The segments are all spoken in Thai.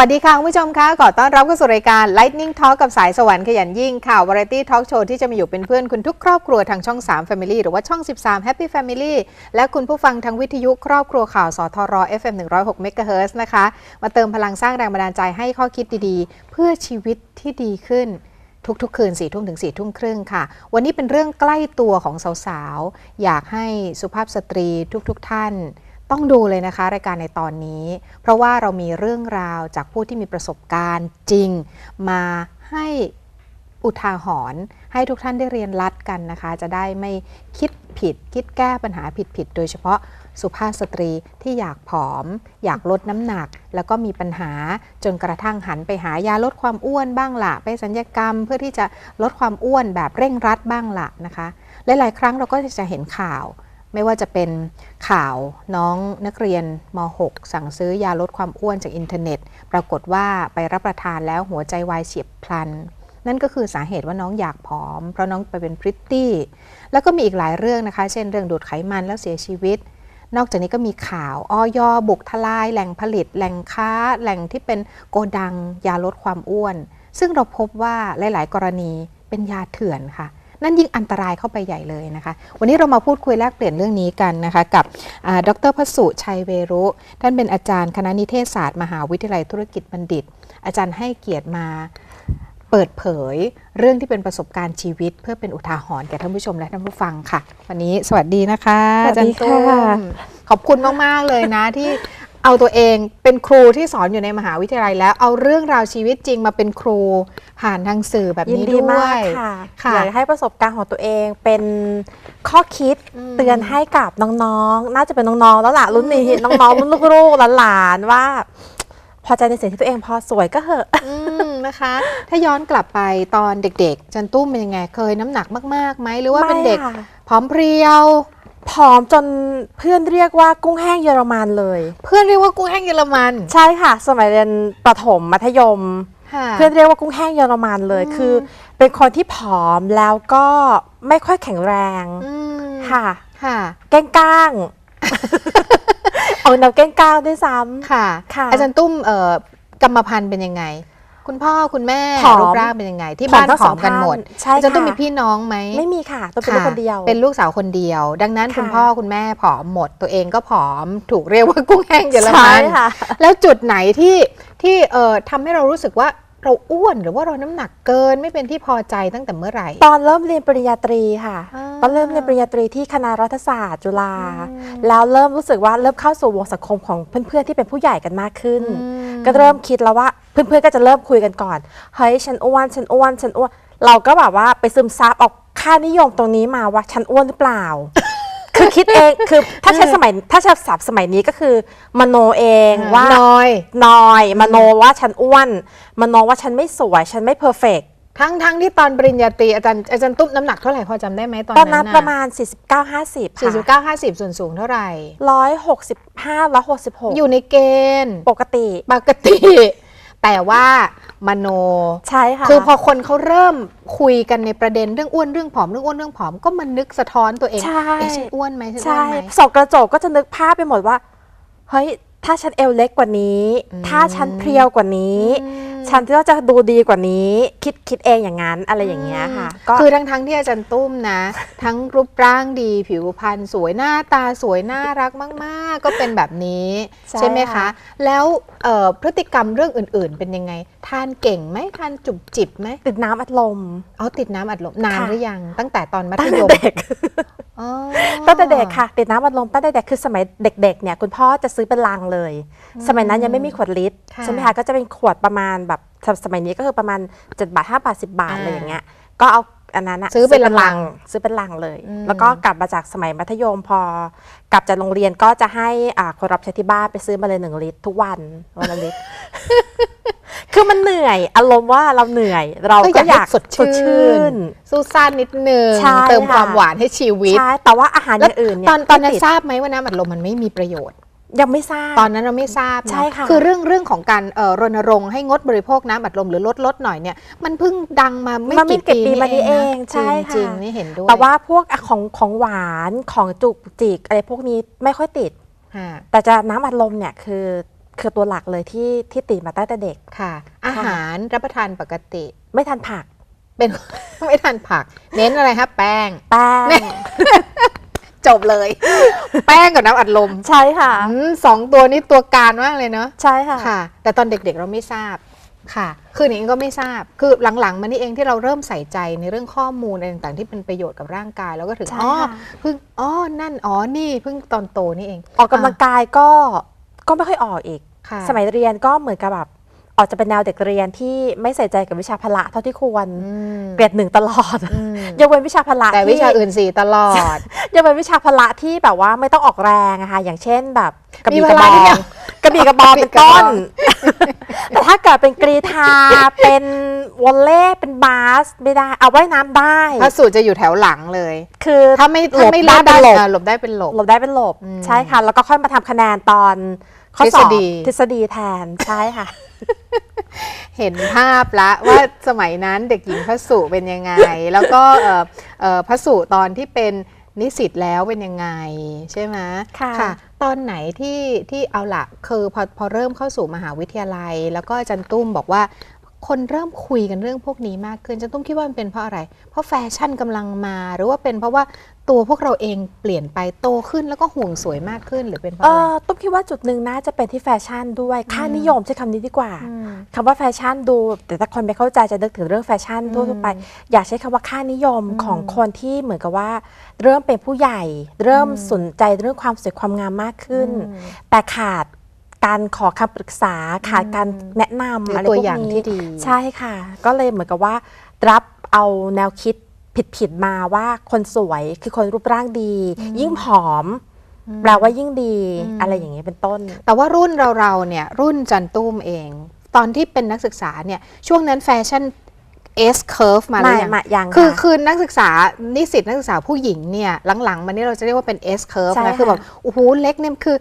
สวัสดีค่ะคุณผู้ชมคะขอต้อนรับเข้าสู่รายการ Lightning Talk กับสายสวรรค์ขยันยิ่งค่ะ Variety Talk Show ที่จะมาอยู่เป็นเพื่อนคุณทุกครอบครัวทางช่อง 3 Family หรือว่าช่อง 13 Happy Family และคุณผู้ฟังทางวิทยุครอบครัวข่าวสทร FM 106 MHz นะคะ มาเติมพลังสร้างแรงบันดาลใจให้ข้อคิดดีๆ เพื่อชีวิตที่ดีขึ้นทุกๆ คืน4ี่ทุ่มถึง4ี่ทุ่มครึ่งค่ะ วันนี้เป็นเรื่องใกล้ตัวของสาวๆ อยากให้สุภาพสตรีทุกๆท่าน ต้องดูเลยนะคะ รายการในตอนนี้ เพราะว่าเรามีเรื่องราวจากผู้ที่มีประสบการณ์จริง มาให้อุทาหรณ์ให้ทุกท่านได้เรียนรัดกันนะคะ จะได้ไม่คิดผิด คิดแก้ปัญหาผิดๆโดยเฉพาะสุภาพสตรีที่อยากผอม อยากลดน้ำหนัก แล้วก็มีปัญหาจนกระทั่งหันไปหายาลดความอ้วนบ้างละไปสัญญกรรม เพื่อที่จะลดความอ้วนแบบเร่งรัดบ้างละนะคะ หลายๆ ครั้งเราก็จะเห็นข่าว ไม่ว่าจะเป็นข่าวน้องนักเรียนม .6 สั่งซื้อยาลดความอ้วนจากอินเทอร์เน็ต ปรากฏว่าไปรับประทานแล้วหัวใจวายเฉียบพลัน นั่นก็คือสาเหตุว่าน้องอยากผอม เพราะน้องไปเป็นพริตตี้ แล้วก็มีอีกหลายเรื่องนะคะ เช่นเรื่องดูดไขมันแล้วเสียชีวิต นอกจากนี้ก็มีข่าวออยบุกทลาย แหล่งผลิต แหล่งค้า แหล่งที่เป็นโกดัง ยาลดความอ้วน ซึ่งเราพบว่าหลาย ๆ กรณีเป็นยาเถื่อนค่ะ นั่นยิ่งอันตรายเข้าไปใหญ่เลยนะคะ วันนี้เรามาพูดคุยแลกเปลี่ยนเรื่องนี้กันนะคะ กับอ่าดรพสุชัยเวรุ ท่านเป็นอาจารย์คณะนิเทศศาสตร์มหาวิทยาลัยธุรกิจบัณฑิต อาจารย์ให้เกียรติมาเปิดเผยเรื่องที่เป็นประสบการณ์ชีวิต เพื่อเป็นอุทาหรณ์แก่ท่านผู้ชมและท่านผู้ฟังค่ะ วันนี้สวัสดีนะคะสวัสดีอาจารย์ตุ้ค่ะมขอบคุณมาก ๆ เลยนะที่ เอาตัวเองเป็นครูที่สอนอยู่ในมหาวิทยาลัยแล้ว เอาเรื่องราวชีวิตจริงมาเป็นครูผ่านทางสื่อแบบยินนี้ดีด้วมากยค่ะค่ะอยากให้ประสบการณ์ของตัวเองเป็นข้อคิดอืมเตือนให้กับน้องๆ น่าจะเป็นน้องๆแล้วล่ะรุ่นนี้น้องๆรุ่นลูกๆหลานๆว่า พอใจในสิ่งที่ตัวเองพอสวยก็เหอะอืมนะคะ ถ้าย้อนกลับไปตอนเด็กๆ จันตุ้มเป็นยังไงเคยน้ำหนักมากๆไหมหรือว่าเป็นเด็กไม่ค่ะผอมเพรียว ผอมจนเพื่อนเรียกว่ากุ้งแห้งเยอรมันเลย เพื่อนเรียกว่ากุ้งแห้งเยอรมันใช่ค่ะ สมัยเรียนประถมมัธยม ค่ะเพื่อนเรียกว่ากุ้งแห้งเยอรมันเลยอืมคือ เป็นคนที่ผอมแล้วก็ไม่ค่อยแข็งแรงอืมค่ะ ค่ะ แกล้งก้างเอาแนวแกล้งก้างด้วยซ้ำ ค่ะ ค่ะ อาจารย์ตุ้มเอ่อกรรมพันธุ์เป็นยังไง คุณพ่อคุณแม่ผอมรูปร่างเป็นยังไง ที่บ้านผอมทั้งผสอองมกันหมดท่านใช่อาจารย์ตุ้มค่ะมีพี่น้องไหมไม่มีค่ะตัวเป็นลูกคนเดียว เป็นลูกสาวคนเดียว ดังนั้นค่ะคุณพ่อคุณแม่ผอมหมด ตัวเองก็ผอมถูกเรียกว่ากุ้งแห้งเยอรใช่มันค่ะแล้วจุดไหนที่ที่เอ่อทำให้เรารู้สึกว่าเราอ้วนหรือว่าเราน้ำหนักเกินไม่เป็นที่พอใจตั้งแต่เมื่อไหร่ ตอนเริ่มเรียนปริญญาตรีค่ะอ่าตอนเริ่มเรียนปริญญาตรีที่คณะรัฐศาสตร์จุฬาอืมแล้วเริ่มรู้สึกว่าเริ่มเข้าสู่วงสังคมของเพื่อนๆที่เป็นผู้ใหญ่กันมากขึ้นอืมก็เริ่มคิดแล้วว่า เพื่อนๆก็จะเริ่มคุยกันก่อนเฮ้ยฉันอ้วนฉันอ้วนฉันอ้วนเราก็แบบว่าไปซึมซับเออกค่านิยมตรงนี้มาว่าฉันอ้วนหรือเปล่า คือคิดเองคือถ้าใช้สมัยถ้าใช้ศัพท์สมัยนี้ก็คือ มโนเองว่าน้อยนอย มโนว่าฉันอ้วน มโนว่าฉันไม่สวย ฉันไม่เพอร์เฟกทั้งทั้งที่ตอนปริญญาตรีอาจารย์อาจารย์ตุ้มน้ำหนักเท่าไหร่พอจำได้ไหมตอนตอนนั้นั้นนน่ประมาณ 49 50สี่สิบเก้าห้าสิบส่วนสูงเท่าไหร่ 165 166 อยู่ในเกณฑ์ ปกติ ปกติ แต่ว่ามโนใช่ค่ะคือพอคนเขาเริ่มคุยกันในประเด็นเรื่องอ้วนเรื่องผอมเรื่องอ้วนเรื่องผอมก็มันนึกสะท้อนตัวเองใช่เอ๊ะฉันอ้วนไหมฉันอ้วใช่นไหมส่องกระจกก็จะนึกภาพไปหมดว่าเฮ้ยถ้าฉันเอวเล็กกว่านี้อืมถ้าฉันเพรียวกว่านี้อืมฉันก็จะดูดีกว่านี้คิดคิดเองอย่างนั้นอะไรอย่างเงี้ยค่ะก็คือทั้งทั้งที่อาจารย์ตุ้มนะ ทั้งรูปร่างดีผิวพรรณสวยหน้าตาสวยน่ารักมากๆ ก็เป็นแบบนี้ ใช่ใช่ไหมคะค่ะแล้วเอ่อพฤติกรรมเรื่องอื่น ๆ เป็นยังไง ทานเก่งไหมทานจุบจิบไหมติดน้ำอัดลมเอาติดน้ำอัดลมนานค่ะหรือยังตั้งแต่ตอนมัตั้ธงแต่ยมเด็กอ๋อตั้งแต่เด็กค่ะติดน้ำอัดลมตั้งแต่เด็กคือสมัยเด็ก ๆ เนี่ยคุณพ่อจะซื้อเป็นลังเลย สมัยนั้นยังไม่มีขวดลิตรค่ะใช่ไหมคะก็จะเป็นขวดประมาณแบบ สสมัยนี้ก็คือประมาณ7บาท5บาท 10 บาทอ่าอะไรอย่างเงี้ยก็เอาอันนั้นอะซื้อเป็นลังซื้อเป็นลังเลยอืมแล้วก็กลับมาจากสมัยมัธยมพอ กลับจากโรงเรียนก็จะให้อ่าคนรับใช้ที่บ้านไปซื้อมาเลยหนึ่งลิตรทุกวันวันละลิตรคือมันเหนื่อย อารมณ์ว่าเราเหนื่อย เราก็อยากให้สดชื่นสู้ซ่านนิดนึงใช่เติมค่ะความหวานให้ชีวิตใช่แต่ว่าอาหารอแล้วย่างอื่นเนี่ยตอนตอนนั้นไม่ดทราบไหมว่าน้ำอัดลมมันไม่มีประโยชน์ ยังไม่ทราบ ตอนนั้นเราไม่ทราบเนอใช่ค่ะคือเรื่องเรื่องของการเอ่อรณรงค์ให้งดบริโภคน้ำอัดลมหรือลดลดหน่อยเนี่ยมันเพิ่งดังมาไม่มันไม่กี่กี่ปีปีมานี้เองะใช่ค่ะ จริงๆนี่เห็นด้วยแต่ว่าพวกของของหวานของจุกจิกอะไรพวกนี้ไม่ค่อยติด ค่ะ แต่จะน้ำอัดลมเนี่ยคือคือตัวหลักเลยที่ที่ติดมาตั้งแต่เด็ก ค่ะ อาหารรับประทานปกติ ไม่ทานผักเป็น ไม่ทานผัก เน้นอะไรครับแป้ง แป้ง จบเลย แป้งกับน้ำอัดลมใช่ค่ะอืมสองตัวนี้ตัวการมากเลยเนาะใช่ค่ะค่ะ แต่ตอนเด็กๆเราไม่ทราบค่ะ คือหนิงก็ไม่ทราบ คือหลังๆ มานี่เองที่เราเริ่มใส่ใจในเรื่องข้อมูลอะไรต่างๆที่เป็นประโยชน์กับร่างกาย แล้วก็ถึง ใช่อ๋อ ค่ะ เพิ่ง อ๋อ นั่น อ๋อ นี่ เพิ่งตอนโตนี่เองออกกำลังกายก็ก็ไม่ค่อยออกอีก ค่ะ สมัยเรียนก็เหมือนกับแบบ ออกจะเป็นแนวเด็กเรียนที่ไม่ใส่ใจกับวิชาพละเท่าที่ควรอืมเกรดหนึ่งตลอดอืมยกเว้นวิชาพละแต่วิที่ชาอื่นสี่ตลอดยกเว้นวิชาพละที่แบบว่าไม่ต้องออกแรงอะค่ะอย่างเช่นแบบกระบี่มีกระเวบลาอที่งยังกระบี่กระบองกระบี่เป็นต้นกระบองแต่ถ้าเกิดเป็นกรีธาเป็นวอลเล่เป็นบาสไม่ได้เอาว่ายน้ำได้พระสูตรจะอยู่แถวหลังเลย คือถ้าไม่ถ้าไม่หลลบดได้ได้เป็นหลบอ่าหลบได้เป็นหลบหลบได้เป็นหลบอืมใช่ค่ะแล้วก็ค่อยมาทำคะแนนตอน ข้อสอบทฤษฎีทฤษฎีแทนใช่ค่ะ เห็นภาพละว่าสมัยนั้นเด็กหญิงพระสุเป็นยังไง แล้วก็เอ่อเอ่อพระสุตอนที่เป็นนิสิตแล้วเป็นยังไงใช่ไหมค่ะ ตอนไหนที่ที่เอาละคือพอพอเริ่มเข้าสู่มหาวิทยาลัย แล้วก็อาจันตุ้มบอกว่า คนเริ่มคุยกันเรื่องพวกนี้มากขึ้นอาจันตุ้มคิดว่ามันเป็นเพราะอะไร เพราะแฟชั่นกำลังมา หรือว่าเป็นเพราะว่าตัวพวกเราเองเปลี่ยนไปโตขึ้นแล้วก็ห่วงสวยมากขึ้นหรือเป็นเพราะเออะไรอตุ้มคิดว่าจุดหนึ่งน่าจะเป็นที่แฟชั่นด้วยค่านิยมใช้คำนี้ดีกว่ามคำว่าแฟชั่นดู แต่ถ้าคนไม่เข้าใจจะนึกถึงเรื่องแฟชั่นอืมทั่วๆไป อยากใช้คำว่าค่านิยมอืมของคนที่เหมือนกับว่า เริ่มเป็นผู้ใหญ่ เริ่มอืมสนใจเรื่องความสวยความงามมากขึ้นอืมแต่ขาด การขอคำปรึกษาขาดการแนะนำหรืออะไรตัวพวกอย่างนี้ที่ดีใช่ค่ะ ก็เลยเหมือนกับว่า รับเอาแนวคิดผิดๆมาว่าคนสวยคือคนรูปร่างดี ยิ่งผอมแปลว่ายิ่งดีอืมอะไรอย่างเงี้ยเป็นต้น แต่ว่ารุ่นเราๆเนี่ยรุ่นจันตุ้มเอง ตอนที่เป็นนักศึกษาเนี่ยช่วงนั้นแฟชั่น S curve มาหรือยังมายังคือค่ะคือนักศึกษานิสิตนักศึกษาผู้หญิงเนี่ยหลังๆ มานี่เราจะเรียกว่าเป็น S curve ใช่นะคือค่ะแบบโอ้โหเล็กเนี่ยคือ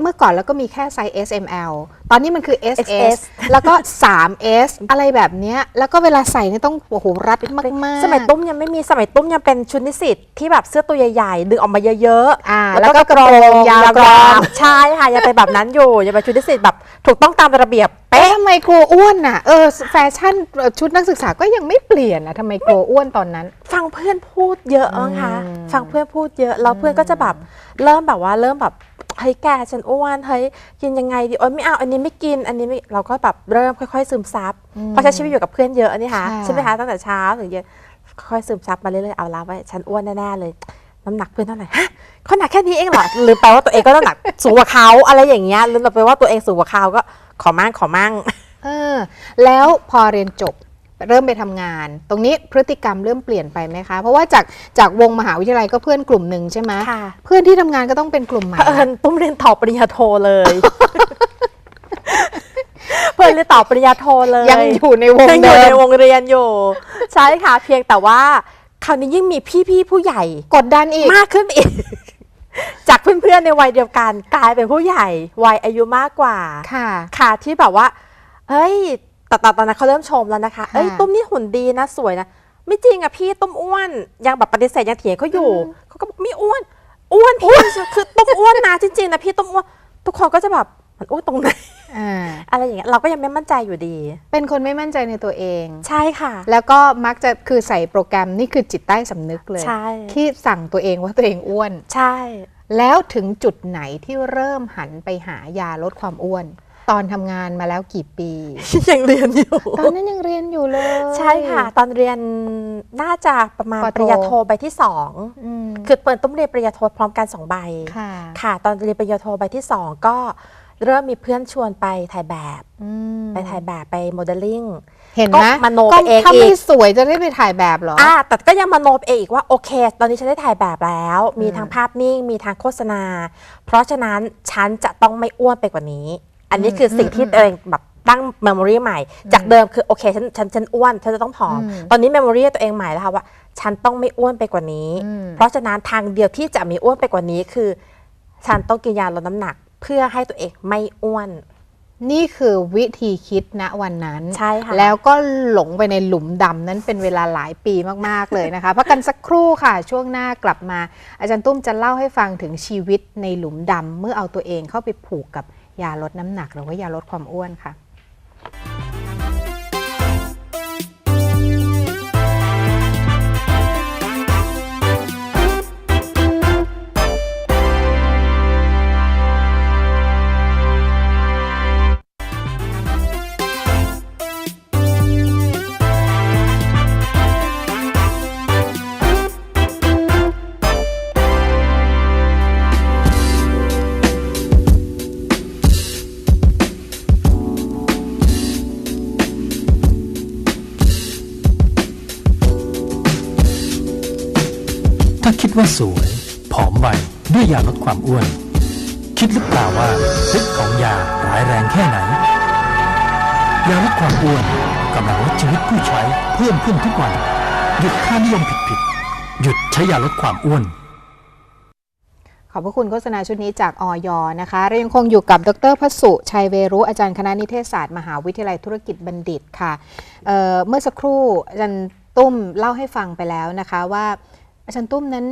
เมื่อก่อนแล้วก็มีแค่ไซส์ S M L ตอนนี้มันคือ S S SS แล้วก็ 3 S อะไรแบบเนี้ยแล้วก็เวลาใส่เนี่ยต้องโอ้โหรัดมากๆ สมัยตุ้มยังไม่มีสมัยตุ้มยังเป็นชุดนิสิตที่แบบเสื้อตัวใหญ่ๆ ดึงออกมาเยอะอ่าๆแล้วก็กระโปรงยาวกรอบใช่ค่ะยังเป็นแบบนั้นอยู่ยังเป็นชุดนิสิตแบบถูกต้องตามระเบียบเอ๊ะเป๊ะทำไมกลัวอ้วนน่ะเออแฟชั่นชุดนักศึกษาก็ยังไม่เปลี่ยนนะทำไมกลัวอ้วนตอนนั้น ฟังเพื่อนพูดเยอะมั้งคะอืมฟังเพื่อนพูดเยอะแล้วเพื่อนก็จะแบบเริ่มแบบว่าเริ่มแบบ เฮ้ยแกฉันอ้วนเฮ้ยกินยังไงดีโอ๊ยไม่เอาอันนี้ไม่กินอันนี้ไม่เราก็แบบเริ่มค่อย ๆ ซึมซับเพราะใช้ชีวิตอยู่กับเพื่อนเยอะนี่ค่ะค่ะใช่ไหมคะตั้งแต่เช้าถึงเย็นค่อยๆซึมซับมาเรื่อยๆเอาละว่าฉันอ้วนแน่ๆเลยน้ำหนักเพื่อนเท่าไหร่ฮะเขาหนักแค่นี้เองเหรอลืมไปว่าตัวเองก็น้ำหนักสูงกว่าเขาอะไรอย่างเงี้ยลืมไปว่าตัวเองสูงกว่าเขาก็ขอมั่งขอมั่งเออแล้วพอเรียนจบ เริ่มไปทำงาน ตรงนี้พฤติกรรมเริ่มเปลี่ยนไปไหมคะ เพราะว่าจากจากวงมหาวิทยาลัยก็เพื่อนกลุ่มหนึ่งใช่ไหมค่ะเพื่อนที่ทำงานก็ต้องเป็นกลุ่มใหม่เผอิญตุ้มเรียนต่อปริญญาโทเลย เพื่อนเรียนต่อปริญญาโทเลย ยังอยู่ในวงยังอยู่เดิในมวงเรียนอยู่ ใช่ค่ะ เพียงแต่ว่าคราวนี้ยิ่งมีพี่ๆผู้ใหญ่ กดดันอีกมากขึ้นไปอีกจากเพื่อนๆในวัยเดียวกันกลายเป็นผู้ใหญ่วัยอายุมากกว่า ค่ะ ค่ะที่แบบว่า เฮ้ย แต่ตอนตอนนั้นเขาเริ่มชมแล้วนะคะค่ะเอ้ยตุ้มนี่หุ่นดีนะสวยนะ ไม่จริงอะพี่ตุ้มอ้วน ยังแบบปฏิเสธยังเถียงเขาอยู่ เขาก็บอกไม่อ้วน อ้วนพี่คือตุ้มอ้วนนะจริงๆนะพี่ตุ้มอ้วน ทุกคนก็จะแบบมันอ้วนตรงไหนอ่าอะไรอย่างเงี้ยเราก็ยังไม่มั่นใจอยู่ดี เป็นคนไม่มั่นใจในตัวเอง ใช่ค่ะ แล้วก็มักจะคือใส่โปรแกรมนี่คือจิตใต้สำนึกเลยใช่ที่สั่งตัวเองว่าตัวเองอ้วน ใช่ แล้วถึงจุดไหนที่เริ่มหันไปหายาลดความอ้วน ตอนทำงานมาแล้วกี่ปี ยังเรียนอยู่ ตอนนั้นยังเรียนอยู่เลย ใช่ค่ะ ตอนเรียนน่าจะประมาณปโท ปริญญาโทใบที่สองอืมคือเปิดตุ้มเรียนปริญญาโทพร้อมกันสองใบค่ะค่ะ ตอนเรียนปริญญาโทใบที่สองก็เริ่มมีเพื่อนชวนไปถ่ายแบบอืมไปถ่ายแบบไปโมเดลลิ่ง เห็นไหมก็มโนไปเองถ้าไม่อีกสวยจะได้ไปถ่ายแบบเหรออ่าแต่ก็ยังมโนไปเองอีกว่าโอเค ตอนนี้ฉันได้ถ่ายแบบแล้ว มีอืม ทั้งภาพนิ่ง มีทั้งโฆษณา เพราะฉะนั้นฉันจะต้องไม่อ้วนไปกว่านี้ อันนี้คือสิ่งที่ตัวเองแบบตั้งเมมโมรีใหม่ จากเดิมคือโอเคฉันฉันฉันอ้วน ฉันจะต้องผอมอืมตอนนี้เมมโมรีตัวเองใหม่แล้วค่ะว่า ฉันต้องไม่อ้วนไปกว่านี้อืมเพราะฉะนั้นทางเดียวที่จะมีอ้วนไปกว่านี้คือ ฉันต้องกินยาลดน้ำหนัก เพื่อให้ตัวเองไม่อ้วน นี่คือวิธีคิดณวันนั้นใช่ค่ะแล้วก็หลงไปในหลุมดำนั้นเป็นเวลาหลายปีมากๆเลยนะคะพักกันสักครู่ค่ะ ช่วงหน้ากลับมา อาจารย์ตุ้มจะเล่าให้ฟังถึงชีวิตในหลุมดำเมื่อเอาตัวเองเข้าไปผูกกับ ยาลดน้ำหนัก หรือว่ายาลดความอ้วนค่ะ ว่าสวย ผอมไวด้วยยาลดความอ้วน คิดหรือเปล่าว่าฤทธิ์ของยาร้ายแรงแค่ไหน ยาลดความอ้วนกำลังลดชีวิตผู้ใช้เพิ่มขึ้นทุกวัน หยุดค่านิยมผิดๆ หยุดใช้ยาลดความอ้วนขอบพระคุณโฆษณาชุดนี้จากออยนะคะเรายังคงอยู่กับดรพัสุชัยเวรุอาจารย์คณะนิเทศศาสตร์มหาวิทยาลัยธุรกิจบัณฑิตค่ะเเมื่อสักครู่อาจารย์ตุ้มเล่าให้ฟังไปแล้วนะคะว่า อาจารย์ตุ้มนั้น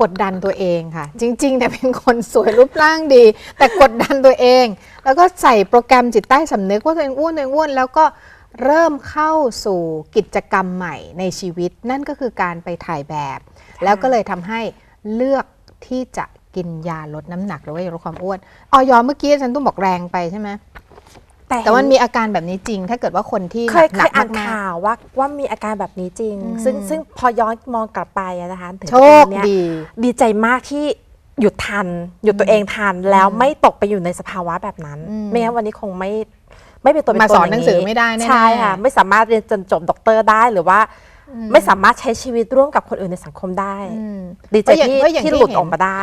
กดดันตัวเองค่ะ จริงๆเนี่ยเป็นคนสวยรูปร่างดี แต่กดดันตัวเอง แล้วก็ใส่โปรแกรมจิตใต้สำนึกว่าตัวเองอ้วนตัวเองอ้วนแล้วก็เริ่มเข้าสู่กิจกรรมใหม่ในชีวิต นั่นก็คือการไปถ่ายแบบ แล้วก็เลยทำให้เลือกที่จะกินยาลดน้ำหนักหรือว่าลดความอ้วนออยเมื่อกี้อาจารย์ตุ้มบอกแรงไปใช่ไหม แต่ว่ามันมีอาการแบบนี้จริง ถ้าเกิดว่าคนที่เคยหเคนัยกอ่านมากข่าวว่าว่ามีอาการแบบนี้จริงอืมซึ่งซึ่งพอย้อนมองกลับไปอะนะคะถึงๆโชคจุดเนี้ยดี ดีใจมากที่หยุดทัน หยุดตัวเองทันแล้วไม่ตกไปอยู่ในสภาวะแบบนั้นอืมไม่งั้นวันนี้คงไม่ไม่เป็นตัวเป็นมาตนสอนย่หนังสือไม่ได้แน่ๆ ใช่ค่ะไม่สามารถเรียนจนจบด็อกเตอร์ได้หรือว่า ไม่สามารถใช้ชีวิตร่วมกับคนอื่นในสังคมได้อืมดีใจเพราะอย่างที่เพราะอย่างที่ที่หลุดเห็นออกมาได้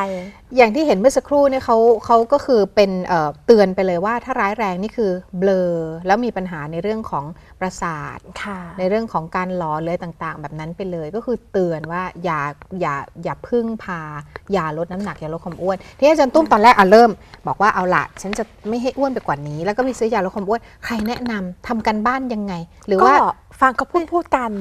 อย่างที่เห็นเมื่อสักครู่เนี่ยเขาเขาก็คือเป็นเอ่อเตือนไปเลยว่าถ้าร้ายแรงนี่คือเบลอแล้วมีปัญหาในเรื่องของประสาทค่ะในเรื่องของการหลอนเลยต่างๆ แบบนั้นไปเลย ก็คือเตือนว่าอย่าอย่าอย่าพึ่งพา อย่าลดน้ำหนักอย่าลดความอ้วนที่อาจารย์ตุ้มตอนแรกอะเริ่ม บอกว่าเอาละฉันจะไม่ให้อ้วนไปกว่านี้ แล้วก็ไปซื้อยาลดความอ้วนใครแนะนำทำกันบ้านยังไง หรือก็ว่าฟังเขาพูดพูดกัน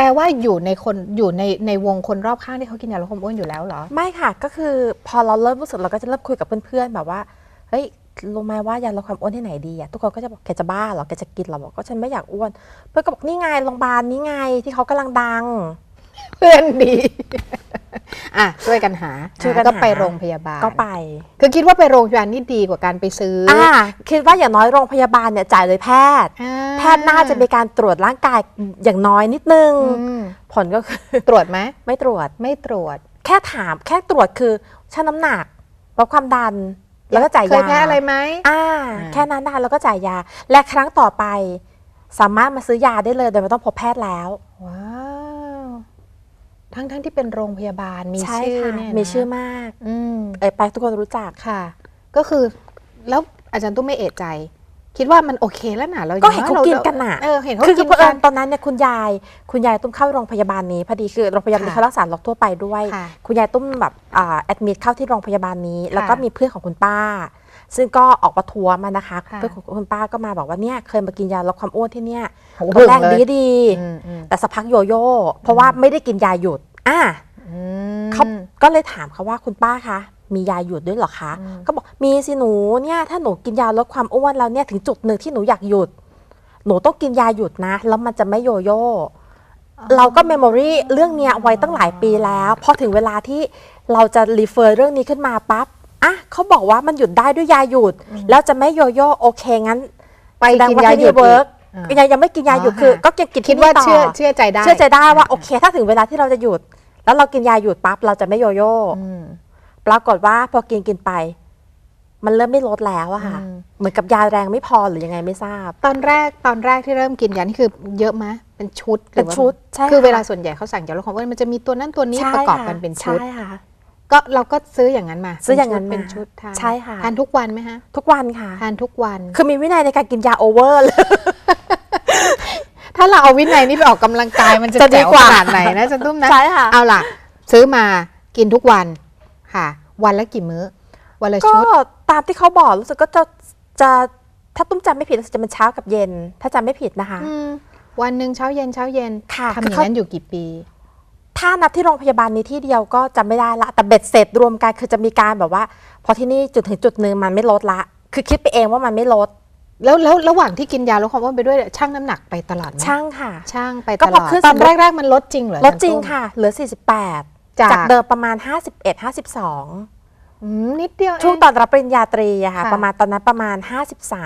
แปลว่าอยู่ในคนอยู่ในในวงคนรอบข้างที่เขากินยาลดความอ้วนอยู่แล้วเหรอ ไม่ค่ะ ก็คือพอเราเริ่มรู้สึกเราก็จะเริ่มคุยกับเพื่อนๆแบบว่าเฮ้ยรู้ไหมว่ายาลดความอ้วนที่ไหนดีอะทุกคนก็จะบอกแกจะบ้าเหรอแกจะกินเหรอบอกก็ฉันไม่อยากอ้วน เพื่อนก็บอกนี่ไงโรงพยาบาลนี่ไงที่เขากำลังดัง เพื่อนดี อะช่วยกันหาช่วยกันก็ไปหา โรงพยาบาลก็ไป คือคิดว่าไปโรงพยาบาลนี่ดีกว่าการไปซื้อออ่าคิดว่าอย่างน้อยโรงพยาบาลเนี่ยจ่ายโดยแพทย์ อ่าแพทย์น่าจะมีการตรวจร่างกายอย่างน้อยนิดนึง อืมผลก็คือ ตรวจไหมไม่ตรวจ ไม่ตรวจแค่ถามแค่ตรวจคือชั่งน้ำหนักวัดความดัน แล้วก็จ่ายเคยายแพ้อะไรไหม อ่า อ่า แค่นั้นนะคะแล้วก็จ่ายยา และครั้งต่อไป สามารถมาซื้อยาได้เลยโดยไม่ต้องพบแพทย์แล้ว ว้าว ทั้งทั้งที่เป็นโรงพยาบาลมีใช่ชื่อค่ะเนี่ยนะมีชื่อมากอืมเอยไปทุกคนรู้จักค่ะ ก็คือแล้วอาจารย์ตุ้มไม่เอะใจ คิดว่ามันโอเคแล้วนะเราก็เห็นเขารกินกันน่ะเออเห็นเขาคือกินเผอิกัญนตอนนั้นเนี่ยคุณยาย คุณยายตุ้มเข้าโรงพยาบาลนี้พอดีคือโรงพยาบาลนี้ค่ะเขารักษาโรคทั่วไปด้วยค่ะคุณยายตุ้มแบบอ่าแอดมิดเข้าที่โรงพยาบาลนี้ แล้วก็ค่ะมีเพื่อนของคุณป้า ซึ่งก็ออกมาทัวร์มานะคะค่ะเพื่อนของคุณป้าก็มาบอกว่าเนี่ยเคยมากินยาลดความอ้วนที่เนี่ยโอ้โหตอนแรกเลยดีดีๆอืมอืมแต่สักพักโยโย่เพราะว่าไม่ได้กินยาหยุดอะอืมเขาก็เลยถามเขาว่าคุณป้าคะมียาหยุดด้วยเหรอคะอืมก็บอกมีสิหนูเนี่ยถ้าหนูกินยาลดความอ้วนแล้วเนี่ยถึงจุดหนึ่งที่หนูอยากหยุด หนูต้องกินยาหยุดนะ แล้วมันจะไม่โยโย่เราก็เมมโมรีเรื่องเนี้ยไว้ตั้งหลายปีแล้วพอถึงเวลาที่เราจะรีเฟอร์เรื่องนี้ขึ้นมาปั๊บ อะเขาบอกว่ามันหยุดได้ด้วยยาหยุด แล้วจะไม่โยโย่โอเคงั้นไปแสดงกินว่ยาหยุดที่เวิร์ก อีกยังยังไม่กินยาหยุดอ๋อคือ ค่ะ ก็ยังกินคิดที่ว่านี่ต่เชื่อเชื่อใจได้เชื่อใจได้ว่าโอเค ถ้าถึงเวลาที่เราจะหยุด แล้วเรากินยาหยุดปั๊บเราจะไม่โยโย่อืม ปรากฏว่าพอกินกินไป มันเริ่มไม่ลดแล้วอะค่ะ อืม เหมือนกับยาแรงไม่พอหรือยังไงไม่ทราบ ตอนแรกตอนแรกที่เริ่มกินยานี่คือเยอะไหมเป็นชุดหรือว่าเป็นชุดใช่คือค่ะ เวลาส่วนใหญ่เขาสั่งยาลดความอ้วนมันจะมีตัวนั้นตัวนี้ใช่ประกอบค่กันเป็นชุด ใช่ค่ะ ก็เราก็ซื้ออย่างนั้นมาซื้ออย่างนั้นเป็นมาชุดทานใช่ค่ะทานทุกวันไหมฮะทุกวันค่ะทานทุกวัน คือมีวินัยในการกินยาโอเวอร์เลยถ้าเราเอาวินัยนี่ไปออกกำลังกายมันจะจะดีแจ๋วกว่าขนาดไหนนะจันตุ้มนะใช่ค่ะเอาล่ะ ซื้อมากินทุกวันค่ะ วันละกี่มื้อ วันละก็ชุดตามที่เขาบอกรู้สึกก็จะจะถ้าตุ้มจำไม่ผิดรู้สึกจะเป็นเช้ากับเย็น ถ้าจำไม่ผิดนะคะอืมวันหนึ่งเช้าเย็นเช้าเย็นค่ะทำอย่างคือเขานั้นอยู่กี่ปี ถ้านับที่โรงพยาบาลนี้ที่เดียวก็จำไม่ได้ละ แต่เบ็ดเสร็จรวมกันคือจะมีการแบบว่า พอที่นี่จุดถึงจุดหนึ่งมันไม่ลดละ คือคิดไปเองว่ามันไม่ลด แล้วแล้วระหว่างที่กินยาลดความอ้วนไปด้วยเนี่ยชั่งน้ำหนักไปตลอดไหมช่างค่ะ ช่างไปก็ตพลออดขึ้นตอนสมมุติ แรกๆมันลดจริงเหรอลดจริงอาาตุ้มค่ะ เหลือ 48 จาก จากเดิมประมาณ 51 52 อืมนิดเดียวช่วงเองตอนรับปริญญาตรีอะค่ะ ค่ะ ประมาณตอนนั้นประมาณ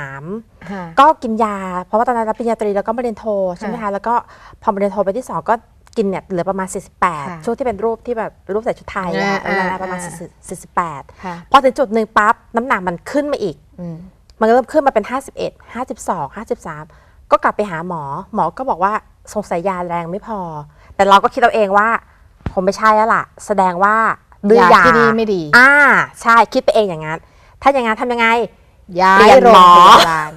53 ค่ะ ก็กินยา เพราะว่าตอนนั้นรับปริญญาตรีแล้วก็มาเรียนโทใช่ไหมคะแล้วก็พอมาเรียนโทไปที่2ก็ กินเนี่ยเหลือประมาณค่ะ48 ช่วงที่เป็นรูปที่แบบรูปใส่ชุดไทยอะอ่าเวลาอ่าประมาณอ่า48ค่ะพอถึงจุดหนึ่งปั๊บน้ำหนักมันขึ้นมาอีกอืมมันก็เริ่มขึ้นมาเป็น 51 52 53 ก็กลับไปหาหมอ หมอก็บอกว่าสงสัยยาแรงไม่พอ แต่เราก็คิดเอาเองว่าผมไม่ใช่แล้วล่ะ แสดงว่าดื้อยาที่นี่ไม่ดี อ่า ใช่คิดไปเองอย่างนั้น ถ้าอย่างนั้นทำยังไง ย้าเปลี่ยยนโรงหมอพยาบาล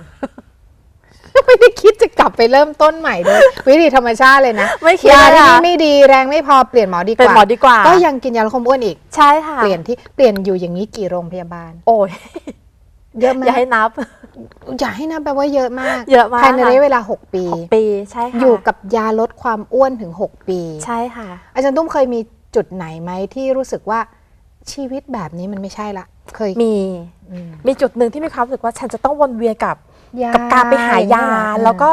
ไม่ได้คิดจะกลับไปเริ่มต้นใหม่โดยวิธีธรรมชาติเลยนะไม่คิดยาที่เลยนี่อะไม่ดีแรงไม่พอเปลี่ยนหมอดีกเป็นว่าหมอดีกว่า ก็ยังกินยาลดความอ้วนอีก ใช่ค่ะเปลี่ยนที่เปลี่ยนอยู่อย่างนี้กี่โรงพยาบาล โอ้ยเยอะไหมอย่าให้นับ อย่าให้นับแปลว่าเยอะมากเยอะมากภายในระยะเวลา 6 ปี6ปีใช่ค่ะอยู่กับยาลดความอ้วนถึง 6 ปี ใช่ค่ะ อาจารย์ตุ้มเคยมีจุดไหนไหมที่รู้สึกว่า ชีวิตแบบนี้มันไม่ใช่ละ เคยมีอืมมีจุดหนึ่งที่มีความรู้สึกว่าฉันจะต้องวนเวียนกับยากับการไปหายาอย่งเงี้ยเหรอแล้วก็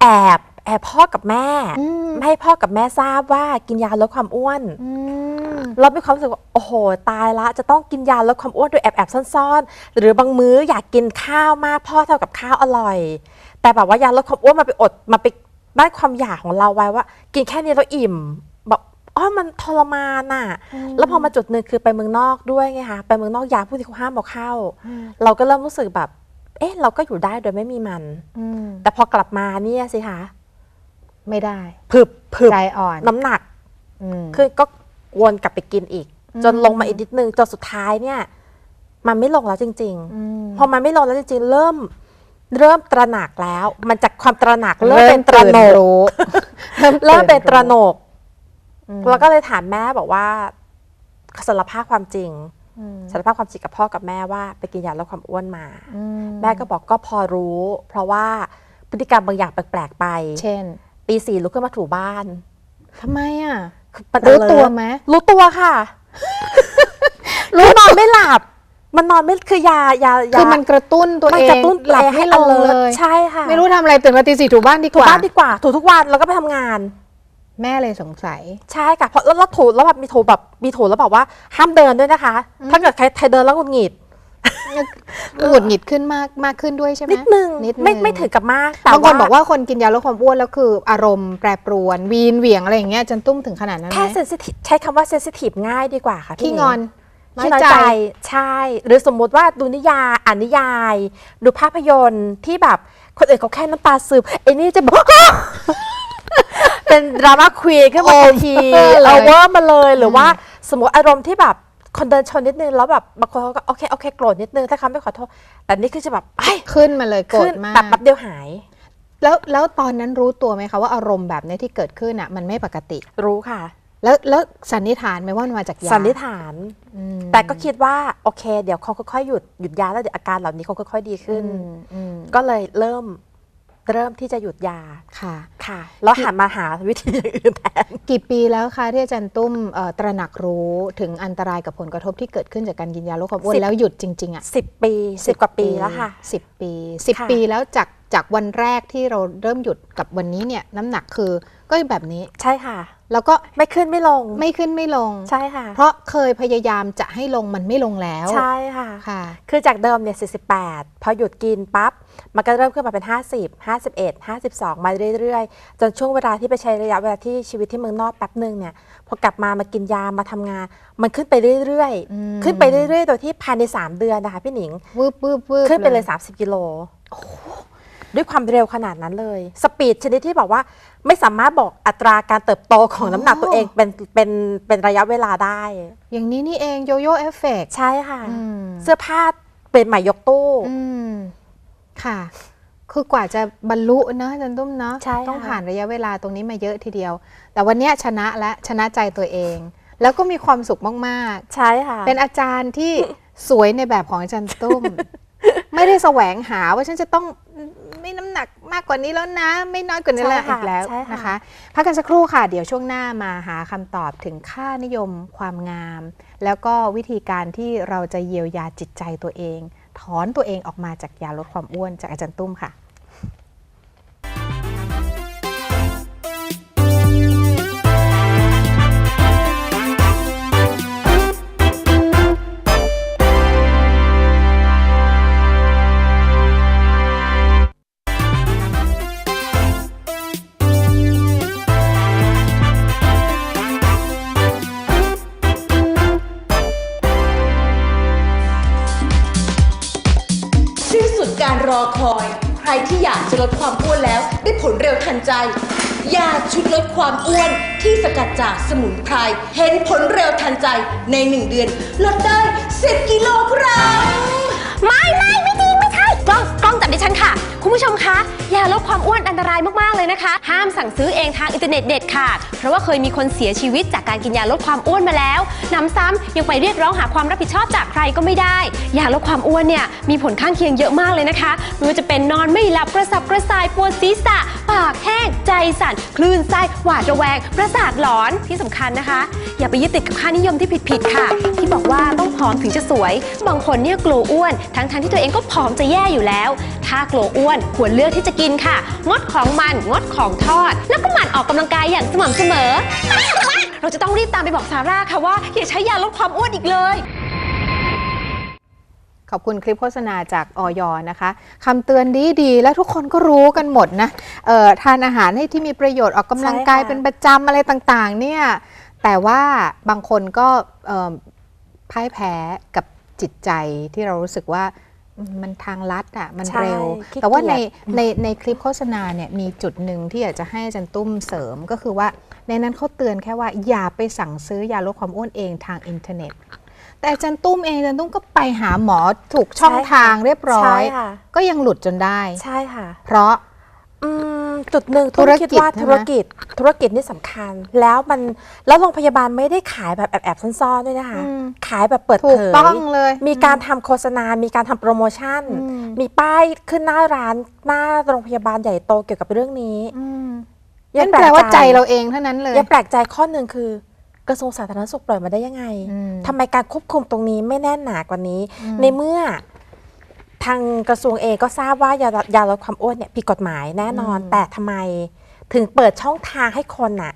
แอบแอบพ่อกับแม่อืมไม่ให้พ่อกับแม่ทราบว่ากินยาลดความอ้วนอืมเรามีความรู้สึกว่าโอ้โหตายละ จะต้องกินยาลดความอ้วนโดยแอบแอบซ่อนๆ หรือบางมื้ออยากกินข้าวมากพ่อเท่ากับข้าวอร่อย แต่แบบว่ายาลดความอ้วนมาไปอดมาไปได้ความอยากของเราไว้ว่า กินแค่นี้เราอิ่มแบบ อ๋อมันทรมานอะ แล้วพอมาจุดหนึ่งคือไปเมืองนอกด้วยไงคะไปเมืองนอกยาผู้ที่เขาห้ามเอาเข้า เราก็เริ่มรู้สึกแบบ เอ๊ะ เราก็อยู่ได้โดยไม่มีมันอืมแต่พอกลับมาเนี่ยสิคะไม่ได้ผึบผึบใจอ่อน น้ำหนักอืมคือก็วนกลับไปกินอีกอืมจนลงมาอีกนิดนึงจนสุดท้ายเนี่ย มันไม่ลงแล้วจริงอืมๆพอมันไม่ลงแล้วจริง ๆ เริ่มเริ่มตระหนักแล้ว มันจากความตระหนักเริ่มเป็นตระหนกรู้เริ่มเป็นตระหนกอืม แล้วก็เลยถามแม่บอกว่าสารภาพความจริงอืมสารภาพความจริงกับพ่อกับแม่ว่าไปกินยาลดความอ้วนมาอืแม่ก็บอกก็พอรู้ เพราะว่าพฤติกรรมบางอย่างแปลกๆไป เช่น ตีสี่ลุกขึ้นมาถูบ้านทำไมอะคือมันรู้ alert ตัวไหมรู้ตัวค่ะ รู้นอนไม่หลับ มันนอนไม่คือยายายาคือมันกระตุ้นตัวมันเองกระตุ้นหลับไม่ลงให้เล alert ยใช่ค่ะ ไม่รู้ทำอะไรตื่นมาตีสี่ถูบ้านดีถูกว่าบ้านดีกว่า ถูทุกวันแล้วก็ไปทำงาน แม่เลยสงสัย ใช่ค่ะเพราะแล้วแล้วถูแล้วแบบมีถูแบบมีถูแล้วแบบว่าห้ามเดินด้วยนะคะ ถ้าเกิดใครใครเดินแล้วหงุดหงิดหงุดหงิดขึ้นมากมากขึ้นด้วยใช่ไหมนิดนึงนิดนึงไม่ไม่ถึงกับมากแต่บางคนบอกว่าคนกินยาลดความอ้วนแล้วคือ อารมณ์แปรปรวน วีนเหวี่ยงอะไรอย่างเงี้ยอาจันตุ้มถึงขนาดนั้นไหแค่มเซนซิทีฟใช้คำว่าเซนซิทีฟง่ายดีกว่าค่ะพี่ขี้หงอนน้อยใจใช่ หรือสมมุติว่าดูนิยายอ่านนิยาย ดูภาพยนตร์ที่แบบคนอื่นเขาแค่น้ำตาซึมไอ้นี่จะบอก เป็นดราม่าควีนขึ้นมาทันทีเออเลย เอาเวอร์มาเลยหรือว่าสมมติอารมณ์ที่แบบคนเดินชนนิดนึงแล้วแบบบางคนเขาก็โอเคโอเคโกรธนิดนึงถ้าเขาไม่ขอโทษแต่นี่คือจะแบบเฮ้ยขึ้นมาเลยโกรขึ้ธนมาแบบแป๊กบเดียวหาย แล้วแล้วตอนนั้นรู้ตัวไหมคะว่าอารมณ์แบบนี้ที่เกิดขึ้นอะมันไม่ปกติ รู้ค่ะ แล้วแล้วสันนิษฐานไหมว่ามันมาจากยาสันนิษฐาน อืมแต่ก็คิดว่าโอเค เดี๋ยวเขาค่อยๆหยุดหยุดยาแล้วเดี๋ยวอาการเหล่านี้เขาค่อยๆดีขึ้น อืมอืมก็เลยเริ่ม เริ่มที่จะหยุดยาค่ะค่ะ แล้วหันมาหาวิธีอย่างอื่นแทนกี่ปีแล้วคะที่อาจารย์ตุ้มเอ่อตระหนักรู้ถึงอันตรายกับผลกระทบที่เกิดขึ้นจากการกินยาลดความอ้วนสิบแล้วหยุดจริงๆอะสิบปีสิบกว่าปีแล้วค่ะสิบปีสิบค่ะปีแล้วจากจากวันแรกที่เราเริ่มหยุดกับวันนี้เนี่ยน้ำหนักคือก็แบบนี้ใช่ค่ะ แล้วก็ไม่ขึ้นไม่ลง ไม่ขึ้นไม่ลง ใช่ค่ะ เพราะเคยพยายามจะให้ลงมันไม่ลงแล้ว ใช่ค่ะค่ะ คือจากเดิมเนี่ย 48 พอหยุดกินปั๊บ มันก็เริ่มขึ้นมาเป็น 50 51 52 มาเรื่อยๆ จนช่วงเวลาที่ไปใช้ระยะเวลาที่ชีวิตที่เมืองนอกแป๊บหนึ่งเนี่ย พอกลับมามากินยามาทำงาน มันขึ้นไปเรื่อยอืมๆขึ้นไปเรื่อยๆ โดยที่ภายใน 3 เดือนนะคะพี่หนิงวืบวืบวืบขึ้นไปเลย 30 กิโล ด้วยความเร็วขนาดนั้นเลย สปีดชนิดที่บอกว่าไม่สามารถบอกอัตราการเติบโตของน้ำหนักตัวเองเป็นเป็นเป็นระยะเวลาได้ อย่างนี้นี่เองโยโย่เอฟเฟกใช่ค่ะอืมเสื้อผ้าเป็นใหม่ยกตู้อืมค่ะ คือกว่าจะบรรลุเนอะอาจันตุ้มเนาะใช่ค่ะต้องผ่านระยะเวลาตรงนี้มาเยอะทีเดียว แต่วันเนี้ยชนะและชนะใจตัวเอง แล้วก็มีความสุขมากใช่ค่ะๆเป็นอาจารย์ที่สวยในแบบของอาจารย์ตุ้ม ไม่ได้แสวงหาว่าฉันจะต้อง ไม่น้ำหนักมากกว่านี้แล้วนะ ไม่น้อยกว่านี้แล้วใช่ค่ะอีกแล้วใช่ค่ะ นะคะ พักกันสักครู่ค่ะ เดี๋ยวช่วงหน้ามาหาคำตอบถึงค่านิยมความงาม แล้วก็วิธีการที่เราจะเยียวยาจิตใจตัวเอง ถอนตัวเองออกมาจากยาลดความอ้วนจากอาจารย์ตุ้มค่ะ ใจ ยาชุดลดความอ้วนที่สกัดจากสมุนไพร เห็นผลเร็วทันใจในหนึ่งเดือน ลดได้ 10 กิโลกรัม ไม่ไม่ ผู้ชมคะยาลดความอ้วนอันตรายมากๆเลยนะคะ ห้ามสั่งซื้อเองทางอินเทอร์เน็ตเด็ดขาดเพราะว่าเคยมีคนเสียชีวิตจากการกินยาลดความอ้วนมาแล้วหนำซ้ำยังไปเรียกร้องหาความรับผิดชอบจากใครก็ไม่ได้ยาลดความอ้วนเนี่ยมีผลข้างเคียงเยอะมากเลยนะคะไม่ว่าจะเป็นนอนไม่หลับกระสับกระส่ายปวดศีรษะ ปากแห้งใจสั่นคลื่นไส้หวาดระแวง ประสาทหลอนที่สำคัญนะคะ อย่าไปยึดติดกับค่านิยมที่ผิดๆค่ะ ที่บอกว่าต้องผอมถึงจะสวยบางคนเนี่ยกลัวอ้วน ทั้งๆที่ตัวเองก็ผอมจะแย่อยู่แล้ว ถ้ากลัวอ้วนควรเลือกที่จะกินค่ะ งดของมันงดของทอด แล้วก็หมั่นออกกำลังกายอย่างสม่ำเสมอ เราจะต้องรีบตามไปบอกซาร่าค่ะว่าอย่าใช้ยาลดความอ้วนอีกเลยขอบคุณคลิปโฆษณาจากออยนะคะคำเตือนดีดีๆและทุกคนก็รู้กันหมดนะเอ่อทานอาหารให้ที่มีประโยชน์ออกกำลังกายใช่ค่ะเป็นประจำอะไรต่างๆเนี่ยแต่ว่าบางคนก็เอิ่มพ่ายแพ้กับจิตใจที่เรารู้สึกว่าอื มมันทางลัดอะมันใช่เร็วขี้แต่ว่าในเกียจในในคลิปโฆษณาเนี่ยมีจุดหนึ่งที่อยากจะให้อาจารย์ตุ้มเสริมก็คือว่า ในนั้นเขาเตือนแค่ว่าอย่าไปสั่งซื้อยาลดความอ้วนเองทางอินเทอร์เน็ต แต่อาจารย์ตุ้มเองอาจารย์ตุ้มก็ไปหาหมอถูกช่องใช่ค่ะทางเรียบร้อยใช่ค่ะก็ยังหลุดจนได้ ใช่ค่ะ เพราะ อืมจุดหนึ่งธุรกิจคิดว่าใช่ไหมธุรกิจธุรกิจนี่สำคัญ แล้วมันแล้วโรงพยาบาลไม่ได้ขายแบบแอบๆซ่อนๆด้วยนะคะอืมขายแบบเปิดถูเผกยต้องเลย มีการทำโฆษณา มีการทำโปรโมชั่นอืมมีป้ายขึ้นหน้าร้านหน้าโรงพยาบาลใหญ่โตเกี่ยวกับเรื่องนี้อืมยันั่งนแปลว่าใจเราเองเท่านั้นเลยยังแปลกใจข้อหนึ่งคือกระทรวงสาธารณสุขปล่อยมาได้ยังไงอืมทำไมการควบคุมตรงนี้ไม่แน่นหนากว่านี้อืมในเมื่อ ทางกระทรวงเองก็ทราบว่ายายาลดความอ้วนเนี่ยผิดกฎหมายแน่นอน แต่ทำไมถึงเปิดช่องทางให้คนน่ะ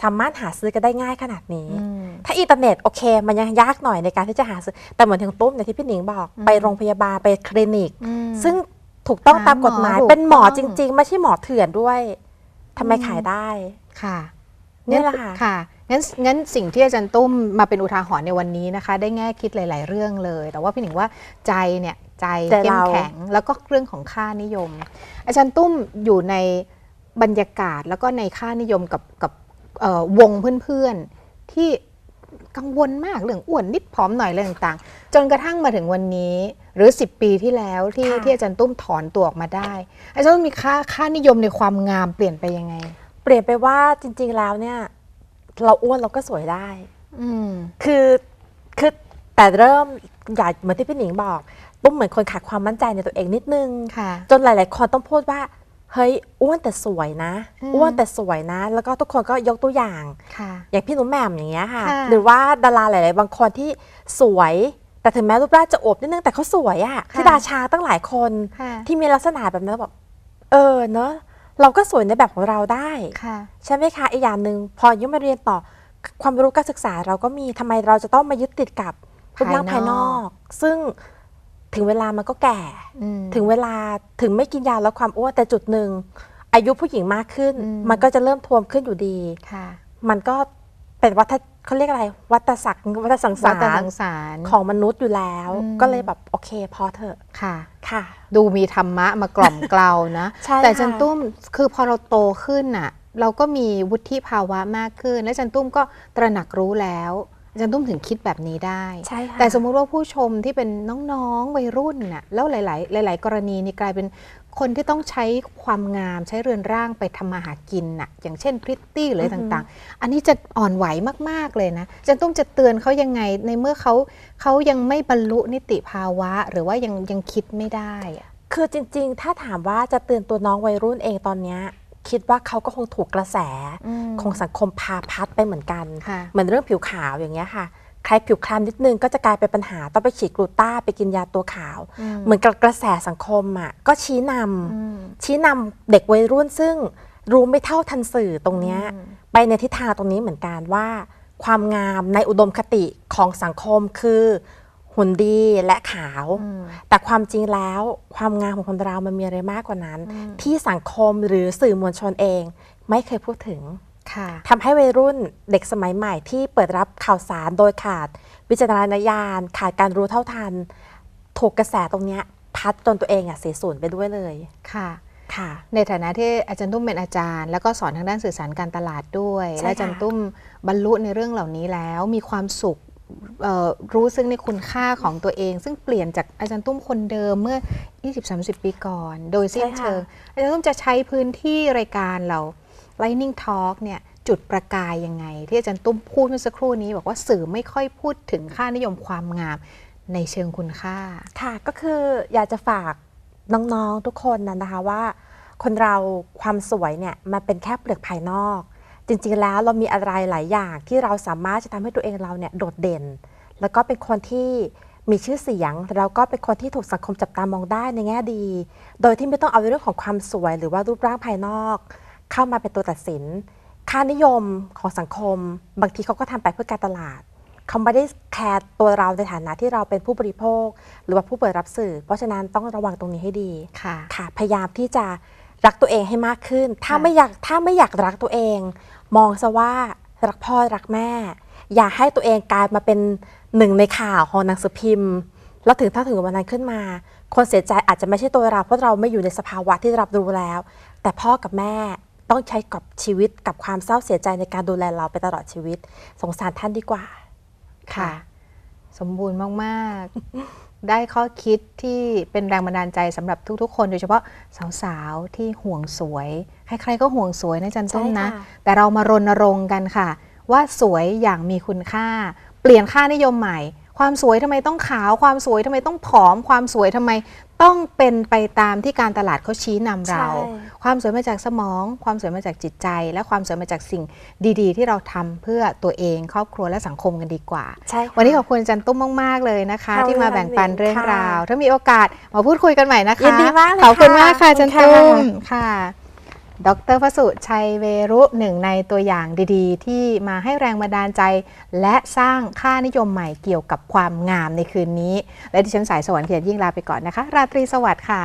สามารถหาซื้อกันได้ง่ายขนาดนี้อืมถ้าอินเทอร์เน็ตโอเค มันยังยากหน่อยในการที่จะหาซื้อ แต่เหมือนทางตุ้มเนี่ยที่พี่หนิงบอกไปโรงพยาบาลไปคลินิกอืมซึ่งถูกต้องหาตามกฎหมายหมอถูกเป็นหมอต้องจริง ๆ ไม่ใช่หมอเถื่อนด้วยทำไมขายได้ค่ะนี่แหละค่ะค่ะงั้นงั้นสิ่งที่อาจารย์ตุ้มมาเป็นอุทาหรณ์ในวันนี้นะคะ ได้แง่คิดหลาย ๆ เรื่องเลย แต่ว่าพี่หนิงว่าใจเนี่ย ใจใจเข้มเราแข็ง แล้วก็เรื่องของค่านิยม อาจารย์ตุ้มอยู่ในบรรยากาศแล้วก็ในค่านิยมกับกับเอ่อวงเพื่อนๆ ที่กังวลมากเรื่องอ้วนนิดผอมหน่อยอะไรต่างๆ จนกระทั่งมาถึงวันนี้ หรือ 10 ปีที่แล้วที่ค่ะที่อาจารย์ตุ้มถอนตัวออกมาได้ อาจารย์ตุ้มมีค่าค่านิยมในความงามเปลี่ยนไปยังไง เปลี่ยนไปว่าจริง ๆแล้วเนี่ย เราอ้วนเราก็สวยได้ อืมคือคือ แต่เริ่มอย่าเหมือนที่พี่หนิงบอกตุ้มเหมือนคนขาดความมั่นใจในตัวเองนิดนึง ค่ะ จนหลาย ๆ คนต้องพูดว่า เฮ้ยอ้วนแต่สวยนะ อืม อ้วนแต่สวยนะ แล้วก็ทุกคนก็ยกตัวอย่าง ค่ะ อย่างพี่หนุ่มแหม่มอย่างเงี้ยค่ะ ค่ะ หรือว่าดาราหลาย ๆ บางคนที่สวย แต่ถึงแม้รูปร่างจะอวบนิดนึงแต่เขาสวยอะที่ดาชาตั้งหลายคน ค่ะ ที่มีลักษณะแบบนั้นแบบเออเนอะเราก็สวยในแบบของเราได้ ค่ะ ใช่ไหมคะอีกอย่างหนึ่งพอยิ่งมาเรียนต่อความรู้การศึกษาเราก็มีทำไมเราจะต้องมายึดติดกับ รูปร่างภายนอก ซึ่งถึงเวลามันก็แก่อืมถึงเวลาถึงไม่กินยาลดความอ้วนแต่จุดหนึ่ง อายุผู้หญิงมากขึ้นอืมมันก็จะเริ่มทวมขึ้นอยู่ดีค่ะมันก็เป็นวัฏเขาเรียกอะไร วัฏศักดิ์วัฏสังวัสาฏรสังสารของมนุษย์อยู่แล้วอืมก็เลยแบบโอเคพอเถอะค่ะค่ะ ดูมีธรรมะมากล่อมเกลานะใช่แต่ค่ะจันตุ้มคือพอเราโตขึ้นน่ะ เราก็มีวุฒิภาวะมากขึ้น และจันตุ้มก็ตระหนักรู้แล้ว จันตุ้มถึงคิดแบบนี้ได้ ใช่ค่ะแต่สมมุติว่าผู้ชมที่เป็นน้องๆวัยรุ่นน่ะแล้วหลาย ๆ หลาย ๆ กรณีนี่กลายเป็นคนที่ต้องใช้ความงามใช้เรือนร่างไปทำมาหากินน่ะ อย่างเช่นพริตตี้หรืออะไรต่างๆ อันนี้จะอ่อนไหวมาก ๆ เลยนะจันตุ้มจะเตือนเขายังไงในเมื่อเขาเขายังไม่บรรลุนิติภาวะ หรือว่ายังยังคิดไม่ได้อะคือจริง ๆ ถ้าถามว่าจะเตือนตัวน้องวัยรุ่นเองตอนเนี้ย คิดว่าเขาก็คงถูกกระแสอืมของสังคมพาพัดไปเหมือนกันค่ะเหมือนเรื่องผิวขาวอย่างเงี้ยค่ะ ใครผิวคล้ำนิดนึงก็จะกลายเป็นปัญหาต้องไปฉีดกลูต้าไปกินยาตัวขาว เหมือนกับกระแสสังคมอะก็ชี้นำชี้นำเด็กวัยรุ่นซึ่งรู้ไม่เท่าทันสื่อตรงเนี้ยไปในทิศทางตรงนี้เหมือนกันว่า ความงามในอุดมคติของสังคมคือ หุ่นดีและขาว แต่ความจริงแล้วความงามของคนเรามันมีอะไรมากกว่านั้น ที่สังคมหรือสื่อมวลชนเอง ไม่เคยพูดถึงค่ะทำให้วัยรุ่นเด็กสมัยใหม่ที่เปิดรับข่าวสารโดยขาด วิจารณญาณ ขาดการรู้เท่าทัน ถูกกระแสตรงเนี้ยพัดจนตัวเองอะเสียสูญไปด้วยเลยค่ะค่ะ ในฐานะที่อาจารย์ตุ้มเป็นอาจารย์ แล้วก็สอนทางด้านสื่อสารการตลาดด้วยใช่และอาจารย์ค่ะตุ้มบรรลุในเรื่องเหล่านี้แล้วมีความสุขเอ่อ รู้ซึ่งในคุณค่าของตัวเอง ซึ่งเปลี่ยนจากอาจารย์ตุ้มคนเดิมเมื่อ 20-30 ปีก่อน โดยสิ้นเชิง อาจารย์ตุ้มจะใช้พื้นที่รายการเรา Lightning Talk เนี่ยจุดประกายยังไง ที่อาจารย์ตุ้มพูดเมื่อสักครู่นี้ บอกว่าสื่อไม่ค่อยพูดถึงค่านิยมความงามในเชิงคุณค่า ค่ะก็คืออยากจะฝากน้องๆทุกคนนะนะคะว่า คนเราความสวยเนี่ยมันเป็นแค่เปลือกภายนอก จริงๆแล้วเรามีอะไรหลายอย่างที่เราสามารถจะทำให้ตัวเองเราเนี่ยโดดเด่น แล้วก็เป็นคนที่มีชื่อเสียง แล้วก็เป็นคนที่ถูกสังคมจับตามองได้ในแง่ดี โดยที่ไม่ต้องเอาเรื่องของความสวย หรือว่ารูปร่างภายนอก เข้ามาเป็นตัวตัดสิน ค่านิยมของสังคม บางทีเขาก็ทำไปเพื่อการตลาดเขาไม่ได้แคร์ตัวเราในฐานะที่เราเป็นผู้บริโภค หรือว่าผู้เปิดรับสื่อ เพราะฉะนั้นต้องระวังตรงนี้ให้ดีค่ะค่ะพยายามที่จะรักตัวเองให้มากขึ้น ถ้าค่ะไม่อยากถ้าไม่อยากรักตัวเอง มองซะว่ารักพ่อรักแม่ อย่าให้ตัวเองกลายมาเป็นหนึ่งในข่าวของหนังสือพิมพ์ แล้วถึงถ้าถึงวันนั้นขึ้นมา คนเสียใจอาจจะไม่ใช่ตัวเราเพราะเราไม่อยู่ในสภาวะที่รับรู้แล้ว แต่พ่อกับแม่ต้องใช้กับชีวิตกับความเศร้าเสียใจในการดูแลเราไปตลอดชีวิต สงสารท่านดีกว่า ค่ะ สมบูรณ์มากๆ ได้ข้อคิดที่เป็นแรงบันดาลใจสำหรับทุกๆ คน โดยเฉพาะสาวๆ ที่ห่วงสวย ใครๆก็ห่วงสวยนะจันส้มนะใช่ค่ะแต่เรามารณรงค์กันค่ะ ว่าสวยอย่างมีคุณค่า เปลี่ยนค่านิยมใหม่ ความสวยทำไมต้องขาว ความสวยทำไมต้องผอม ความสวยทำไมต้องเป็นไปตามที่การตลาดเขาชี้นำเราใช่ความสวยมาจากสมอง ความสวยมาจากจิตใจ และความสวยมาจากสิ่งดี ๆ ที่เราทำเพื่อตัวเองครอบครัวและสังคมกันดีกว่าใช่ค่ะวันนี้ขอบคุณอาจันตุ้มมาก ๆ เลยนะคะค่ะที่มาแบ่งปันเรื่องค่ะราว ถ้ามีโอกาสมาพูดคุยกันใหม่นะคะยินดีมากเลยขอบคุณค่ะมากค่ะอาจันขอบคุณตุ้ค่ะมค่ะ ดรพสุชัยเวรุหนึ่งในตัวอย่างดีๆ ที่มาให้แรงบันดาลใจ และสร้างค่านิยมใหม่เกี่ยวกับความงามในคืนนี้ และดิฉันสายสวรรค์เขียนยิ่งลาไปก่อนนะคะ ราตรีสวัสดิ์ค่ะ